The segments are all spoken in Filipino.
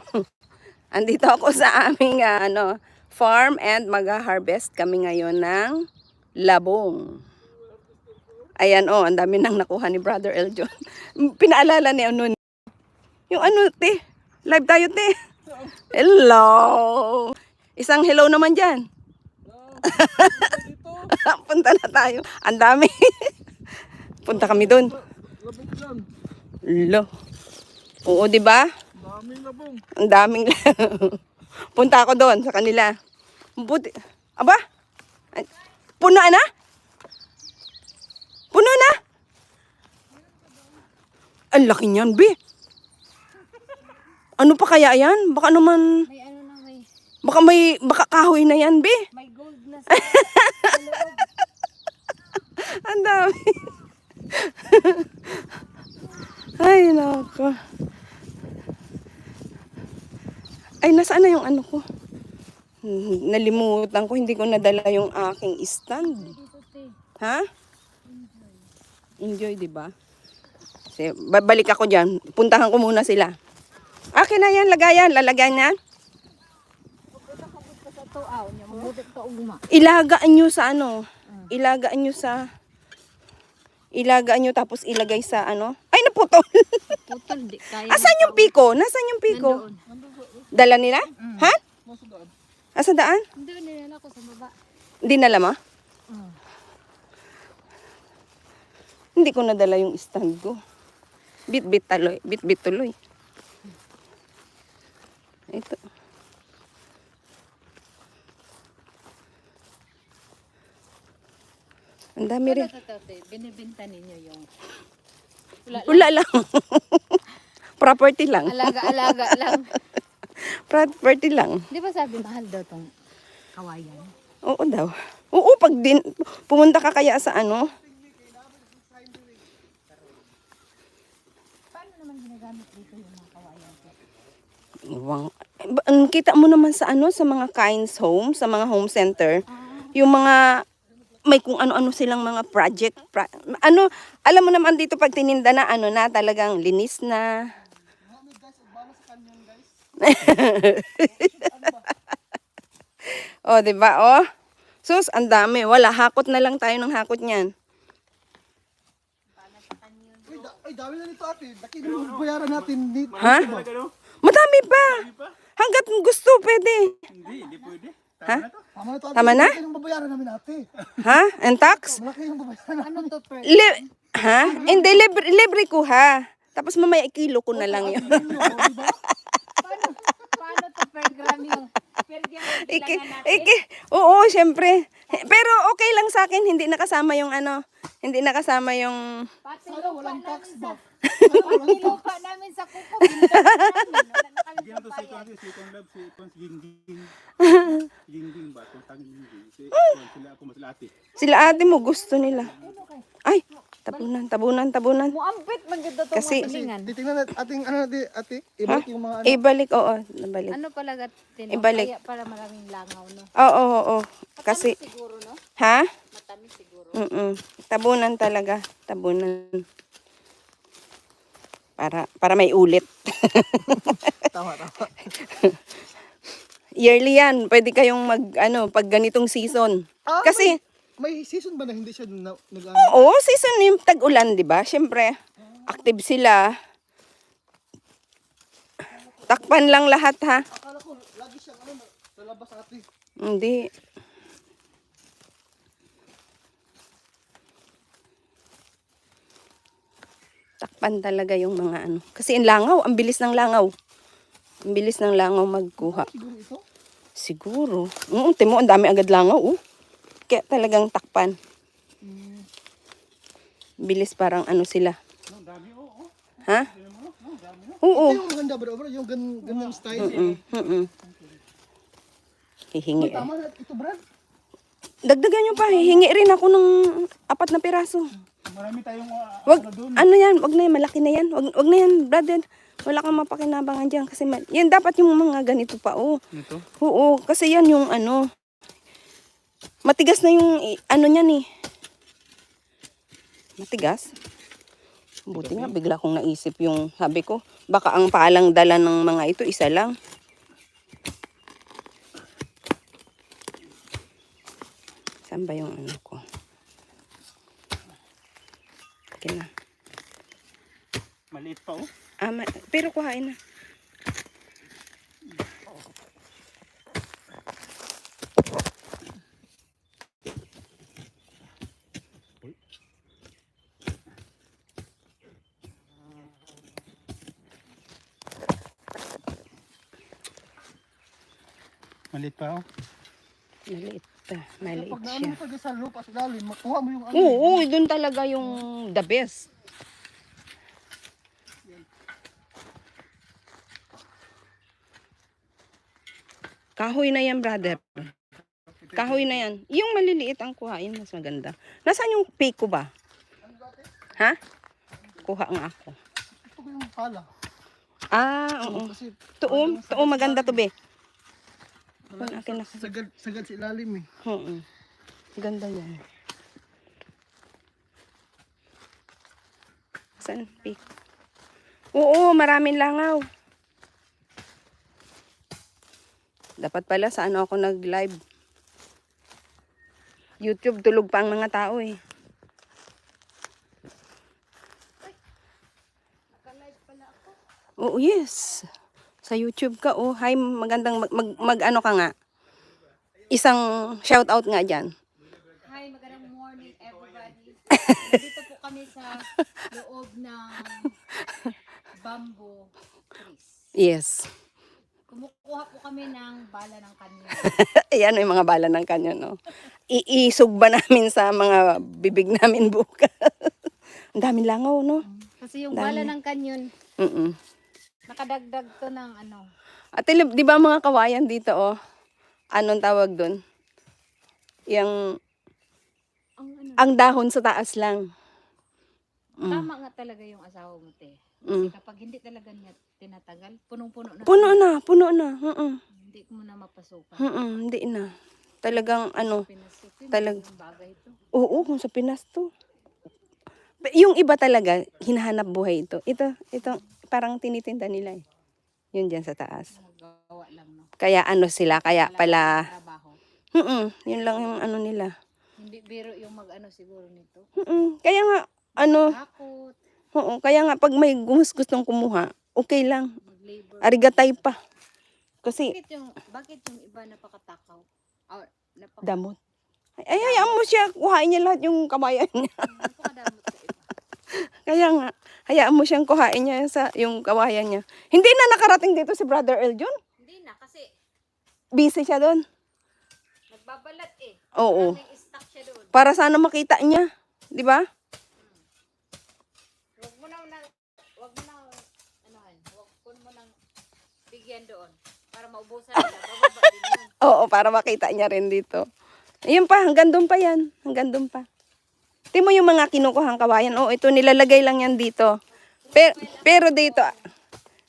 Andito ako sa aming ano, farm and mag-harvest kami ngayon ng labong. Ayan oh, ang dami nang nakuha ni Brother Eljon. Pinaalala ni ano yung ano te, live tayo te. Hello. Isang hello naman diyan. Punta na tayo. Ang dami. Punta kami doon. Lo. Oo, di ba? Daming labong. Ang daming Punta ako doon sa kanila. Buti. Aba? Puno na? Puno na? Ang laki niyan, be. Ano pa kaya yan? Baka naman, May ano na may, baka may, baka kahoy na yan, be. may gold na sa. Ang dami. Ay, nako. Ay, nasaan na yung ano ko? Hmm, Nalimutan ko, hindi ko nadala yung aking stand. Ha? Enjoy, di ba? Kasi, babalik ako dyan. Puntahan ko muna sila. Akin na yan, lagayan. Lalagyan yan. Ilagaan nyo sa ano? Ilagaan nyo sa... Ilagaan nyo tapos ilagay sa ano? Ay, naputol! Putol, di kaya. Asan yung piko? Nasaan yung piko? Nandoon. Dala nila? Ha? Nasa daan. Asa daan? Hindi, nilala ko sa baba. Hindi nala mo? Mm. Hindi ko nadala yung stand ko. Bit-bit tuloy. Bit-bit tuloy. Ito. Ang dami rin. Binibinta ninyo yung Wala lang. Property lang. alaga-alaga lang. Property lang. Di ba sabi mahal daw tong kawayan? Oo daw. Oo, pag din, pumunta ka kaya sa ano, Paano naman ginagamit dito yung mga kawayan? te? Wang, ba- ang kita mo naman sa ano sa mga kinds home, sa mga home center, yung mga may kung ano-ano silang mga project. pra- ano, alam mo naman dito pag tininda na ano na talagang linis na. oh, 'di ba? Oh. Sus, ang dami. Wala hakot na lang tayo ng hakot niyan. Ay, da- ay, dami na nito ate. Daki na yung bayaran natin. Dito. Ha? Madami pa. Hanggat gusto, pwede. Hindi, hindi pwede. Ha? Tama na to ate. Tama na? Malaki yung babayaran namin ate. Ha? And tax? Malaki yung babayaran namin. Ano to per? Li- ha? Hindi, libre, libre ko ha. Tapos mamaya ikilo ko na lang yun. Paano, paano to per gram yung per gram yung Iki, natin? iki, oo, syempre. Pero okay lang sa akin, hindi nakasama yung ano, hindi nakasama yung, Pati Sana lupa walang namin tax sa, ba? pati lupa namin sa kuko. Namin. Wala na kami to si si Kwan Lab, si Kwan, si Gingging. Gingging ba? Tutang Gingging. Si Kwan, sila ako, mas ate. sila ate mo gusto nila. Tabunan, tabunan, tabunan. Muampit man gud to Kasi-. Titingnan natin ating ano ate, ate. Ibalik yung mga ano. Ibalik, oo, nabalik. Ano pala gat Ibalik. Kaya para maraming langaw no. Oo, oo, oo. Kasi, Siguro no. ha? Matamis siguro. Mm Tabunan talaga, tabunan. Para, para may ulit. Tama, tama. Yearly yan. Pwede kayong mag, ano, pag ganitong season. Ah, Kasi, May season ba na hindi siya na, nag ano? Oo, season yung tag-ulan, di ba? Siyempre, active sila. Takpan lang lahat, ha? Akala ko lagi siyang ano sa labas ate. Hindi. Takpan talaga yung mga ano. Kasi ang langaw, ang bilis ng langaw. Ang bilis ng langaw magkuha. Siguro ito. Siguro. Oo, timo, ang dami agad langaw, oh. Kaya talagang takpan. Bilis parang ano sila. Ha? Oo. Ito yung maganda bro, bro. Yung gan ganyan style. Mm, mm. Hihingi. eh. Tama na ito Brad. Dagdagan nyo pa, hihingi rin ako ng apat na piraso. Marami tayong uh, Wag, ano ano yan, wag na yan, malaki na yan. Wag, wag na yan, brother. Wala kang mapakinabangan dyan kasi ma- yan dapat yung mga ganito pa, oh. Ito. Oo, kasi yan yung ano. Matigas na yung ano niyan eh. Matigas? Buti nga, bigla kong naisip yung, sabi ko, baka ang palang dala ng mga ito, isa lang. Saan ba yung ano ko? Okay na. Maliit pa oh. Ah, ma- pero kuhain na. Maliit pa oh. Maliit pa. Maliit Pag naano siya. mo talaga sa lupa sa lalim, makuha mo yung ano. Oo, oo, doon talaga yung the best. Kahoy na yan, brother. Kahoy na yan. Yung maliliit ang kuhain, mas maganda. Nasaan yung piko ba? Ha? Kuha nga ako. Ito ko yung pala. Ah, oo. Kasi Tuom, tuom, maganda to, be. Kung akin ako. sagad, sagad sa ilalim eh. Oo. Ganda yan. Saan pick? Oo, maraming langaw. Dapat pala sa ano ako nag-live. YouTube tulog pa ang mga tao eh. Oo, yes. Sa YouTube ka, oh. Hi, magandang mag, mag, mag- ano ka nga. Isang shout out nga dyan. Hi, magandang morning everybody. Dito po kami sa loob ng bamboo trees. Yes. Kumukuha po kami ng bala ng kanyo. Ayan yung mga bala ng kanyon, no? Iisog ba namin sa mga bibig namin bukas? Ang daming langaw, no? Kasi yung Dami. bala ng kanyon, Mm nakadagdag to ng ano. At di ba mga kawayan dito, oh? Anong tawag doon? Yung, Ang ano, ang dahon sa taas lang. Mm. tama nga talaga yung asawa mo, te. Kasi Mm. kapag hindi talaga niya tinatagal, punong-puno na. Puno na, puno na. Mm-mm. Hindi mo na mapasukan. Mm-mm, hindi na. Talagang ano, Talag- bagay to. Oo, kung sa Pinas to. Yung iba talaga, hinahanap buhay ito. Ito, ito, parang tinitinda nila eh. Yun dyan sa taas. Kaya ano sila, kaya pala, Trabaho. mm yun lang yung ano nila. Hindi biro yung mag-ano siguro nito. Mm-mm. Kaya nga, ano, oo, kaya nga pag may gumus gustong kumuha, okay lang. Arigatay pa. Kasi, Bakit yung, bakit yung iba napakatakaw? Or, napaka, damot. Ay, ay, hayaan mo siya, kuhain niya lahat yung kabayan niya. napakadamot. Kaya nga, hayaan mo siyang kuhain niya sa yung kawayan niya. Hindi na nakarating dito si Brother Eljon. Hindi na, kasi Busy siya doon. nagbabalat eh. Oo. Maraming stock siya doon. Para sana makita niya. Di ba? Huwag mo na, huwag mo na, ano yan, huwag kun mo nang bigyan doon. Para maubusan nila. Bababa din yun. Oo, para makita niya rin dito. Ayun pa, hanggang doon pa yan. Hanggang doon pa. Tingnan mo yung mga kinukuhang kawayan. Oo, ito nilalagay lang yan dito. Pero, pero dito,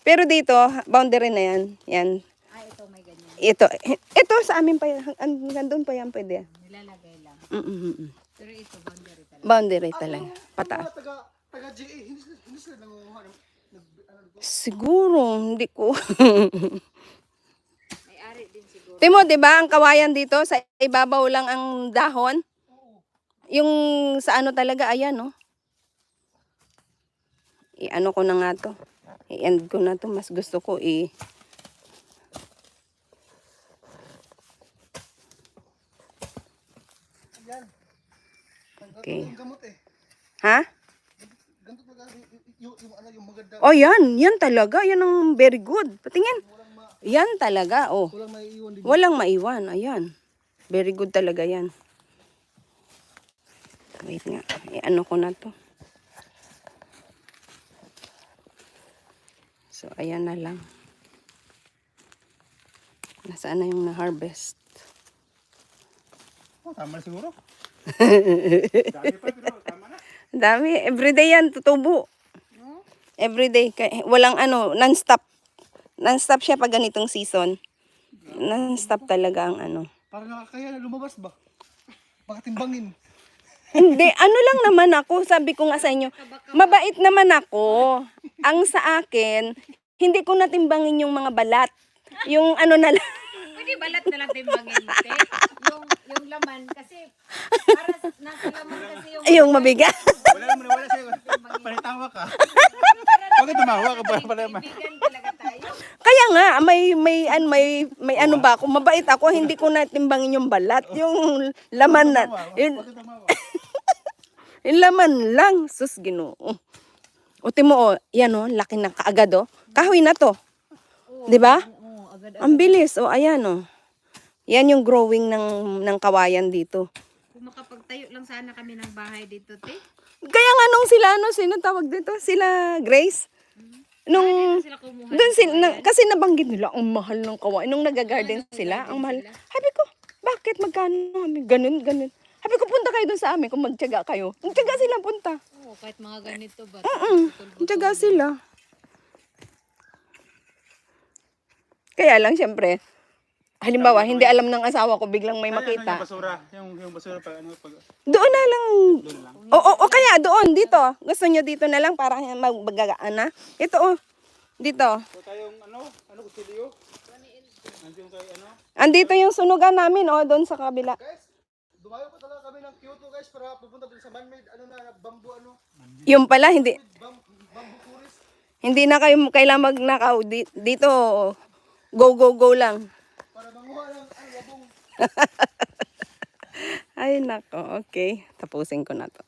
pero dito, boundary na yan. Yan. Ay, ito may ganyan. Ito, ito sa amin pa yan. Hanggang doon pa yan pwede. Nilalagay lang. Mm-mm-mm. Pero ito, boundary talaga. Boundary talaga. Pataas. Taga, taga GA, hindi sila, hindi sila nangunguha ano, Siguro, hindi ko. May ari din siguro. Timo, 'di ba, ang kawayan dito sa ibabaw lang ang dahon. Yung sa ano talaga ayan, no. I-ano ko na nga to. I-end ko na to. Mas gusto ko i. Okay. Eh. Ha? Ano. Oh, yan. Yan talaga. Yan ang very good. Patingin. Yan talaga. Oh. Walang maiwan. Ayan. Very good talaga yan. Wait nga. I-ano ko na to. So, ayan na lang. Nasaan na yung na-harvest? Oh, tama na siguro. Dami pa pero tama na. Dami. Everyday yan, tutubo. Everyday. Kaya- Walang ano, non-stop. Non-stop siya pag ganitong season. Non-stop talaga ang ano. Para nakakaya na lumabas ba? Baka timbangin. Hindi, ano lang naman ako, sabi ko nga sa inyo, mabait naman ako. Ang sa akin, hindi ko natimbangin yung mga balat. Yung ano na lang. Pwede balat na lang timbangin mo, te. Yung, yung laman, kasi para sa- nasa laman kasi yung... yung mabigat. Wala naman, wala sa'yo. Panitawa ka. Bakit tumawa ka para para naman? Kaibigan talaga tayo. Kaya nga, may, may, an, may, may ano ba ako, mabait ako, hindi ko natimbangin yung balat. Yung laman na, yun, Bakit tumawa? Laman lang. Sus, ginoo. O, timo, o, yan o, laki na kaagad o. Kahoy na to. Di ba? Agad Ang bilis. O, ayan o. Yan yung growing ng, ng kawayan dito. Kung makapagtayo lang sana kami ng bahay dito, te. Kaya nga nung sila, ano, sino tawag dito? Sila Grace? Nung, Sila doon sila, na, kasi nabanggit nila, ang mahal ng kawayan. Nung nag-garden sila, ang mahal. Sabi ko, bakit magkano? Ganun, ganun. Sabi ko, punta kayo doon sa amin kung magtiyaga kayo. Magtiyaga sila, punta. Oo, kahit mga ganito ba? Mm, magtiyaga sila. Kaya lang, syempre, halimbawa, hindi alam ng asawa ko, biglang may Ay, ano, makita. Yung basura. Yung, yung basura pag ano, pag... Doon na lang. Doon lang. O, o, o kaya doon, dito. Gusto nyo dito na lang para magbagaan na. Ito, oh. Dito. So tayong ano, ano kusilyo? Kay ano? Andito yung sunugan namin, oh, doon sa kabila. Guys, dumayo pa talaga kami ng Kyoto guys para pupunta dun sa man-made ano na bamboo ano, Yung pala, hindi, bam, bamboo tourist. hindi na kayo kailangan magnakaw. Di- Dito, go, go, go lang. Para manguha ng ano, labong Ay, nako. Okay. Tapusin ko na to.